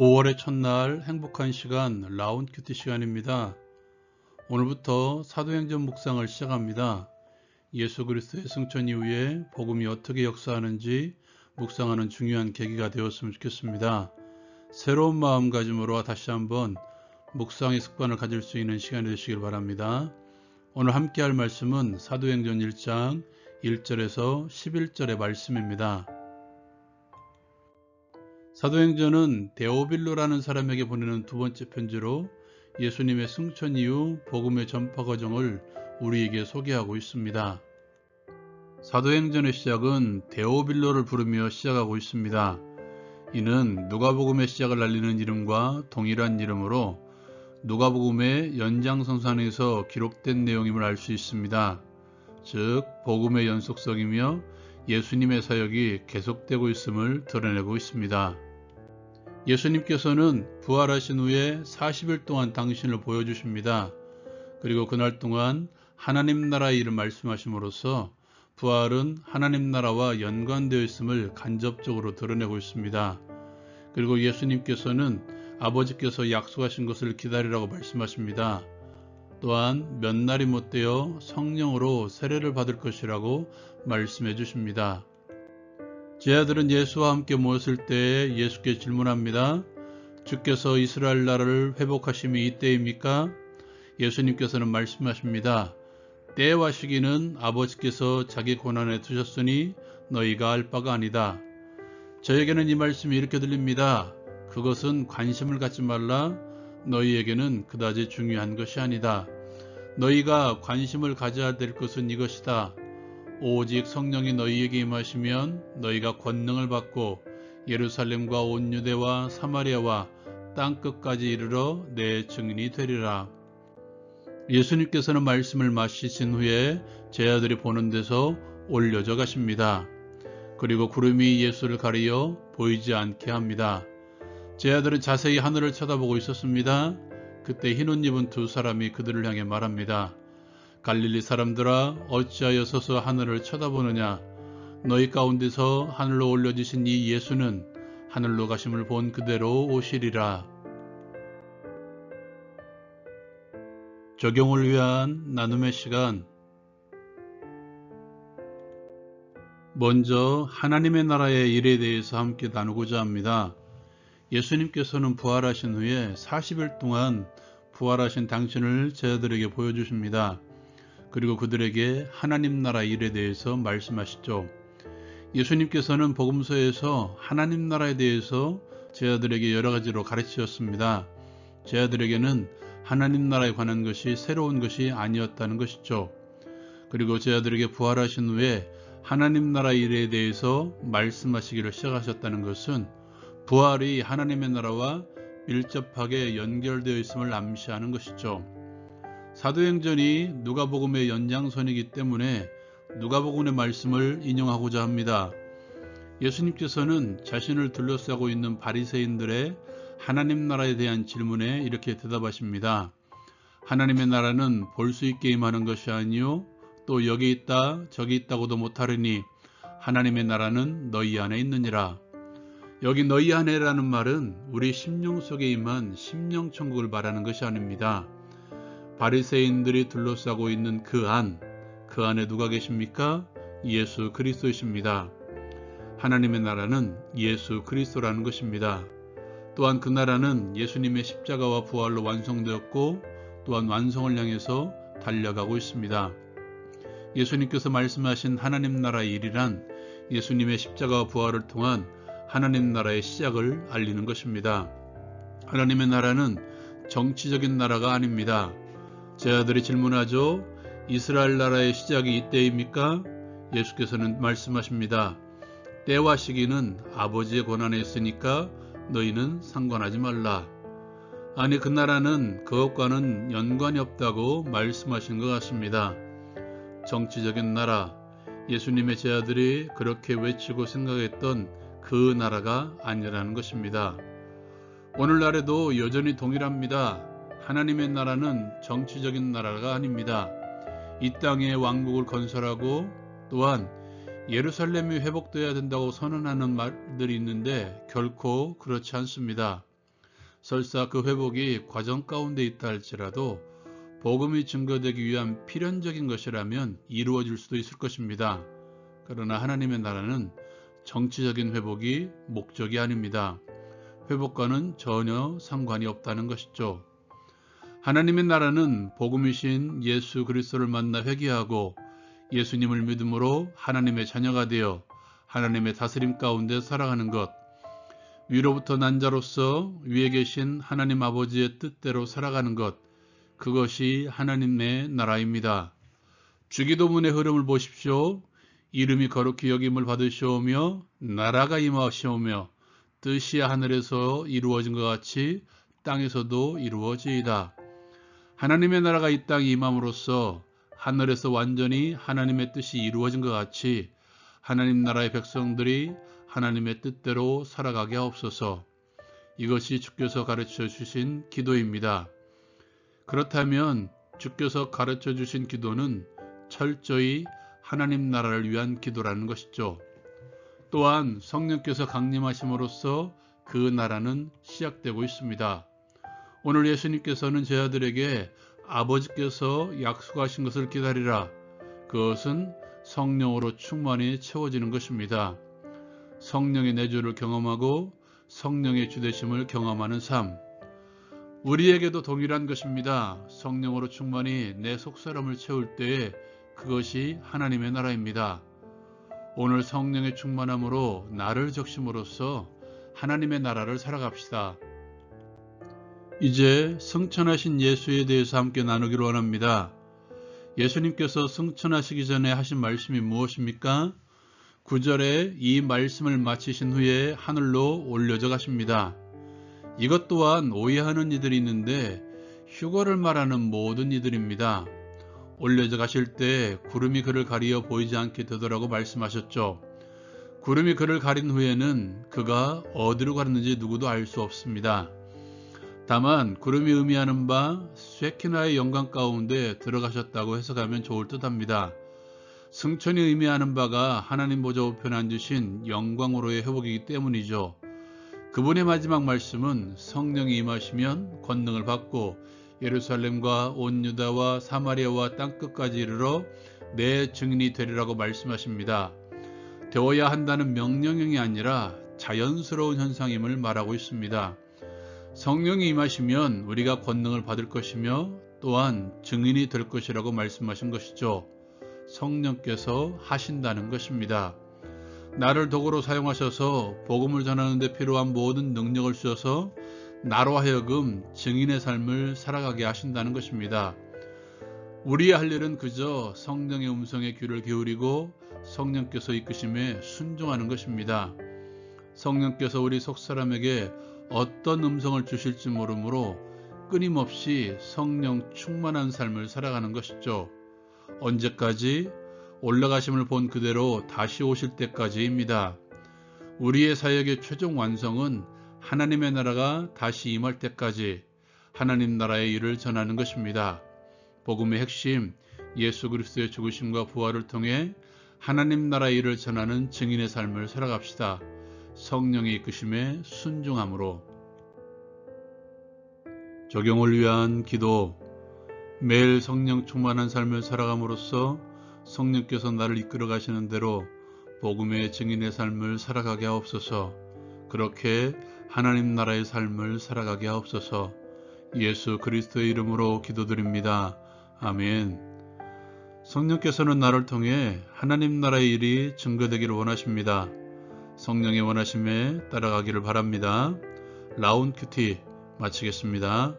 5월의 첫날 행복한 시간 라운큐티 시간입니다. 오늘부터 사도행전 묵상을 시작합니다. 예수 그리스도의 승천 이후에 복음이 어떻게 역사하는지 묵상하는 중요한 계기가 되었으면 좋겠습니다. 새로운 마음가짐으로 다시 한번 묵상의 습관을 가질 수 있는 시간이 되시길 바랍니다. 오늘 함께 할 말씀은 사도행전 1장 1절에서 11절의 말씀입니다. 사도행전은 데오빌로라는 사람에게 보내는 두 번째 편지로 예수님의 승천 이후 복음의 전파 과정을 우리에게 소개하고 있습니다. 사도행전의 시작은 데오빌로를 부르며 시작하고 있습니다. 이는 누가복음의 시작을 알리는 이름과 동일한 이름으로 누가복음의 연장선상에서 기록된 내용임을 알 수 있습니다. 즉 복음의 연속성이며 예수님의 사역이 계속되고 있음을 드러내고 있습니다. 예수님께서는 부활하신 후에 40일 동안 당신을 보여주십니다. 그리고 그날 동안 하나님 나라의 일을 말씀하심으로써 부활은 하나님 나라와 연관되어 있음을 간접적으로 드러내고 있습니다. 그리고 예수님께서는 아버지께서 약속하신 것을 기다리라고 말씀하십니다. 또한 몇 날이 못되어 성령으로 세례를 받을 것이라고 말씀해 주십니다. 제 아들은 예수와 함께 모였을 때 예수께 질문합니다. 주께서 이스라엘 나라를 회복하심이 이때입니까? 예수님께서는 말씀하십니다. 때와 시기는 아버지께서 자기 고난에 두셨으니 너희가 알 바가 아니다. 저에게는 이 말씀이 이렇게 들립니다. 그것은 관심을 갖지 말라. 너희에게는 그다지 중요한 것이 아니다. 너희가 관심을 가져야 될 것은 이것이다. 오직 성령이 너희에게 임하시면 너희가 권능을 받고 예루살렘과 온 유대와 사마리아와 땅 끝까지 이르러 내 증인이 되리라. 예수님께서는 말씀을 마치신 후에 제 아들이 보는 데서 올려져 가십니다. 그리고 구름이 예수를 가리어 보이지 않게 합니다. 제 아들은 자세히 하늘을 쳐다보고 있었습니다. 그때 흰옷 입은 두 사람이 그들을 향해 말합니다. 갈릴리 사람들아 어찌하여 서서 하늘을 쳐다보느냐 너희 가운데서 하늘로 올려지신 이 예수는 하늘로 가심을 본 그대로 오시리라. 적용을 위한 나눔의 시간 먼저 하나님의 나라의 일에 대해서 함께 나누고자 합니다. 예수님께서는 부활하신 후에 40일 동안 부활하신 당신을 제자들에게 보여주십니다. 그리고 그들에게 하나님 나라 일에 대해서 말씀하시죠. 예수님께서는 복음서에서 하나님 나라에 대해서 제자들에게 여러 가지로 가르치셨습니다. 제자들에게는 하나님 나라에 관한 것이 새로운 것이 아니었다는 것이죠. 그리고 제자들에게 부활하신 후에 하나님 나라 일에 대해서 말씀하시기를 시작하셨다는 것은 부활이 하나님의 나라와 밀접하게 연결되어 있음을 암시하는 것이죠. 사도행전이 누가복음의 연장선이기 때문에 누가복음의 말씀을 인용하고자 합니다. 예수님께서는 자신을 둘러싸고 있는 바리새인들의 하나님 나라에 대한 질문에 이렇게 대답하십니다. 하나님의 나라는 볼 수 있게 임하는 것이 아니요 또 여기 있다 저기 있다고도 못하리니 하나님의 나라는 너희 안에 있느니라. 여기 너희 안에라는 말은 우리 심령 속에 임한 심령 천국을 말하는 것이 아닙니다. 바리새인들이 둘러싸고 있는 그 안, 그 안에 누가 계십니까? 예수 그리스도이십니다. 하나님의 나라는 예수 그리스도라는 것입니다. 또한 그 나라는 예수님의 십자가와 부활로 완성되었고 또한 완성을 향해서 달려가고 있습니다. 예수님께서 말씀하신 하나님 나라의 일이란 예수님의 십자가와 부활을 통한 하나님 나라의 시작을 알리는 것입니다. 하나님의 나라는 정치적인 나라가 아닙니다. 제 아들이 질문하죠. 이스라엘 나라의 시작이 이때입니까? 예수께서는 말씀하십니다. 때와 시기는 아버지의 권한에 있으니까 너희는 상관하지 말라. 아니 그 나라는 그것과는 연관이 없다고 말씀하신 것 같습니다. 정치적인 나라, 예수님의 제자들이 그렇게 외치고 생각했던 그 나라가 아니라는 것입니다. 오늘날에도 여전히 동일합니다. 하나님의 나라는 정치적인 나라가 아닙니다. 이 땅에 왕국을 건설하고 또한 예루살렘이 회복되어야 된다고 선언하는 말들이 있는데 결코 그렇지 않습니다. 설사 그 회복이 과정 가운데 있다 할지라도 복음이 증거되기 위한 필연적인 것이라면 이루어질 수도 있을 것입니다. 그러나 하나님의 나라는 정치적인 회복이 목적이 아닙니다. 회복과는 전혀 상관이 없다는 것이죠. 하나님의 나라는 복음이신 예수 그리스도를 만나 회개하고 예수님을 믿음으로 하나님의 자녀가 되어 하나님의 다스림 가운데 살아가는 것, 위로부터 난 자로서 위에 계신 하나님 아버지의 뜻대로 살아가는 것, 그것이 하나님의 나라입니다. 주기도문의 흐름을 보십시오. 이름이 거룩히 여김을 받으시오며 나라가 임하시오며 뜻이 하늘에서 이루어진 것 같이 땅에서도 이루어지이다. 하나님의 나라가 이 땅에 임함으로써 하늘에서 완전히 하나님의 뜻이 이루어진 것 같이 하나님 나라의 백성들이 하나님의 뜻대로 살아가게 하옵소서. 이것이 주께서 가르쳐 주신 기도입니다. 그렇다면 주께서 가르쳐 주신 기도는 철저히 하나님 나라를 위한 기도라는 것이죠. 또한 성령께서 강림하심으로써 그 나라는 시작되고 있습니다. 오늘 예수님께서는 제 아들에게 아버지께서 약속하신 것을 기다리라. 그것은 성령으로 충만히 채워지는 것입니다. 성령의 내주를 경험하고 성령의 주대심을 경험하는 삶. 우리에게도 동일한 것입니다. 성령으로 충만히 내 속사람을 채울 때에 그것이 하나님의 나라입니다. 오늘 성령의 충만함으로 나를 적심으로써 하나님의 나라를 살아갑시다. 이제 승천하신 예수에 대해서 함께 나누기로 원합니다. 예수님께서 승천하시기 전에 하신 말씀이 무엇입니까? 9절에 이 말씀을 마치신 후에 하늘로 올려져 가십니다. 이것 또한 오해하는 이들이 있는데 휴거를 말하는 모든 이들입니다. 올려져 가실 때 구름이 그를 가리어 보이지 않게 되더라고 말씀하셨죠. 구름이 그를 가린 후에는 그가 어디로 가는지 누구도 알 수 없습니다. 다만 구름이 의미하는 바 쇠키나의 영광 가운데 들어가셨다고 해석하면 좋을 듯합니다. 승천이 의미하는 바가 하나님 보좌 우편에 앉으신 영광으로의 회복이기 때문이죠. 그분의 마지막 말씀은 성령이 임하시면 권능을 받고 예루살렘과 온 유다와 사마리아와 땅끝까지 이르러 내 증인이 되리라고 말씀하십니다. 되어야 한다는 명령형이 아니라 자연스러운 현상임을 말하고 있습니다. 성령이 임하시면 우리가 권능을 받을 것이며 또한 증인이 될 것이라고 말씀하신 것이죠. 성령께서 하신다는 것입니다. 나를 도구로 사용하셔서 복음을 전하는 데 필요한 모든 능력을 주셔서 나로 하여금 증인의 삶을 살아가게 하신다는 것입니다. 우리의 할 일은 그저 성령의 음성에 귀를 기울이고 성령께서 이끄심에 순종하는 것입니다. 성령께서 우리 속사람에게 어떤 음성을 주실지 모르므로 끊임없이 성령 충만한 삶을 살아가는 것이죠. 언제까지 올라가심을 본 그대로 다시 오실 때까지입니다. 우리의 사역의 최종 완성은 하나님의 나라가 다시 임할 때까지 하나님 나라의 일을 전하는 것입니다. 복음의 핵심 예수 그리스도의 죽으심과 부활을 통해 하나님 나라의 일을 전하는 증인의 삶을 살아갑시다. 성령의 이끄심에 순종함으로 적용을 위한 기도 매일 성령 충만한 삶을 살아감으로써 성령께서 나를 이끌어 가시는 대로 복음의 증인의 삶을 살아가게 하옵소서 그렇게 하나님 나라의 삶을 살아가게 하옵소서 예수 그리스도의 이름으로 기도드립니다. 아멘. 성령께서는 나를 통해 하나님 나라의 일이 증거되기를 원하십니다. 성령의 원하심에 따라가기를 바랍니다. 라운 큐티 마치겠습니다.